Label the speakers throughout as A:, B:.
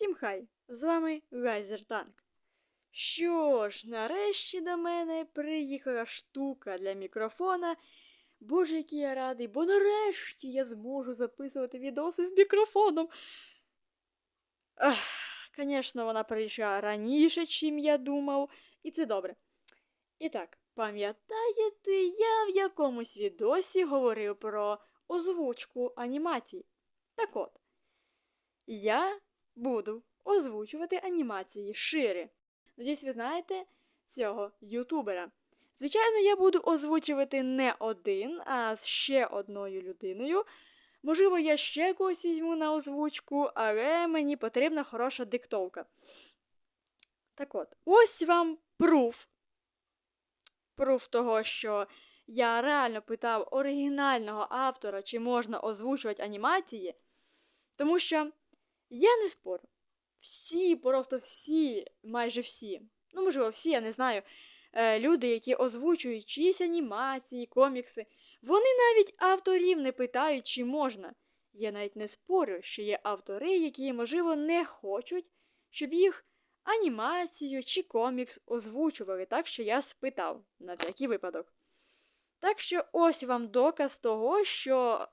A: Всім хай! З вами Лазертанк. Що ж, нарешті до мене приїхала штука для мікрофона. Боже, який я радий, бо нарешті я зможу записувати відоси з мікрофоном. Звісно, вона прийшла раніше, чим я думав, і це добре. І так, пам'ятаєте, я в якомусь відосі говорив про озвучку анімацій. Так от, я буду озвучувати анімації шире. Надіюсь, ви знаєте цього ютубера. Звичайно, я буду озвучувати не один, а з ще одною людиною. Можливо, я ще когось візьму на озвучку, але мені потрібна хороша диктовка. Так от, ось вам пруф. Пруф того, що я реально питав оригінального автора, чи можна озвучувати анімації. Тому що я не спорю. Всі, просто всі, майже всі, ну, можливо, всі, я не знаю, е, люди, які озвучують чиїсь анімації, комікси, вони навіть авторів не питають, чи можна. Я навіть не спорю, що є автори, які, можливо, не хочуть, щоб їх анімацію чи комікс озвучували, так що я спитав на всякий випадок. Так що ось вам доказ того, що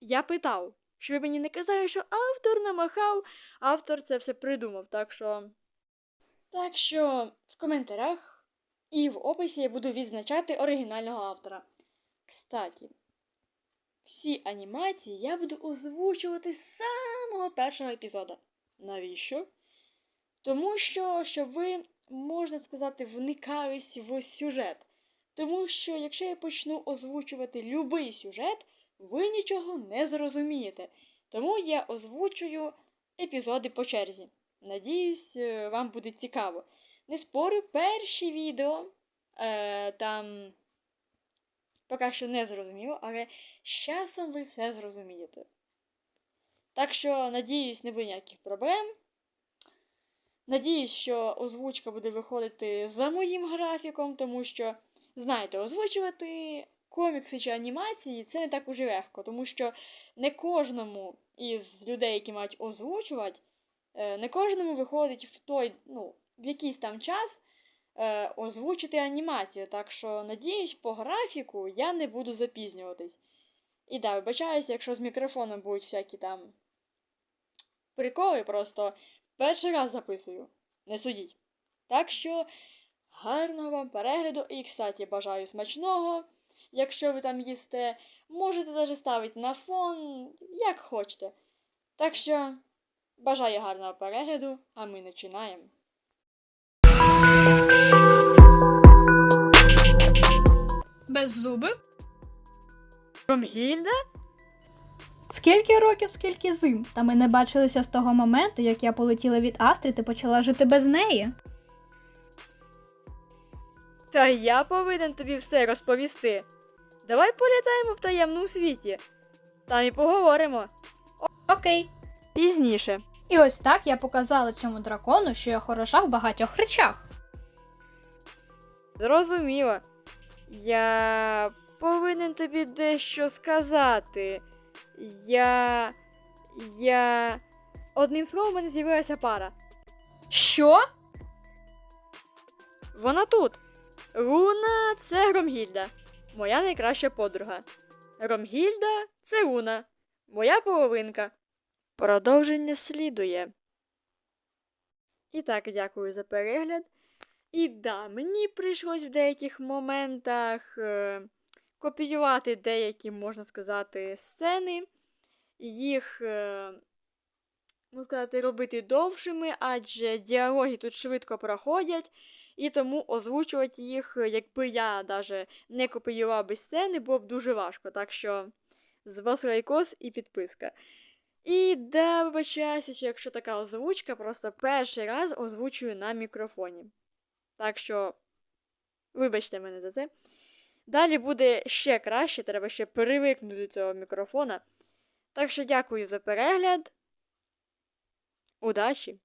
A: я питав. Щоб ви мені не казали, що автор намахав, автор це все придумав. Так що. Так що в коментарях і в описі я буду відзначати оригінального автора. Кстати, всі анімації я буду озвучувати з самого першого епізоду. Навіщо? Тому що, щоб ви, можна сказати, вникались в сюжет. Тому що, якщо я почну озвучувати любий сюжет, ви нічого не зрозумієте. Тому я озвучую епізоди по черзі. Надіюсь, е, вам буде цікаво. Не спорю, перші відео е, там поки що не зрозуміло, але з часом ви все зрозумієте. Так що, надіюсь, не буде ніяких проблем. Надіюсь, що озвучка буде виходити за моїм графіком, тому що, знаєте, озвучувати комікси чи анімації це не так уже легко, тому що не кожному із людей, які мають озвучувати, е, не кожному виходить в той, ну, в якийсь там час е, озвучити анімацію. Так що, надіюсь, по графіку я не буду запізнюватись. І да, вибачаюся, якщо з мікрофоном будуть всякі там приколи, просто перший раз записую. Не судіть. Так що, гарного вам перегляду і, кстати, бажаю смачного. Якщо ви там їсте, можете навіть ставити на фон, як хочете. Так що, бажаю гарного перегляду, а ми починаємо.
B: Без зубів?
A: Ромгільда?
C: Скільки років, скільки зим, та ми не бачилися з того моменту, як я полетіла від Астрид і почала жити без неї.
A: Та я повинен тобі все розповісти. Давай політаємо в таємному світі. Там і поговоримо
C: Окей.
A: пізніше.
C: І ось так я показала цьому дракону, що я хороша в багатьох речах.
A: Зрозуміло. Я повинен тобі дещо сказати. Я. Я. Одним словом, у мене з'явилася пара.
C: Що?
A: Вона тут. Руна це Громгільда, моя найкраща подруга. Громгільда це Руна, моя половинка. Продовження слідує. І так, дякую за перегляд. І да, мені прийшлось в деяких моментах е, копіювати деякі, можна сказати, сцени, їх, е, можна сказати, робити довшими, адже діалоги тут швидко проходять. І тому озвучувати їх, е, якби я навіть не копіював би сцени, було б дуже важко. Так що з вас лайкос і підписка. І да, вибачаюся, що якщо така озвучка, просто перший раз озвучую на мікрофоні. Так що, вибачте мене за це. Далі буде ще краще, треба ще привикнути до цього мікрофона. Так що дякую за перегляд. Удачі!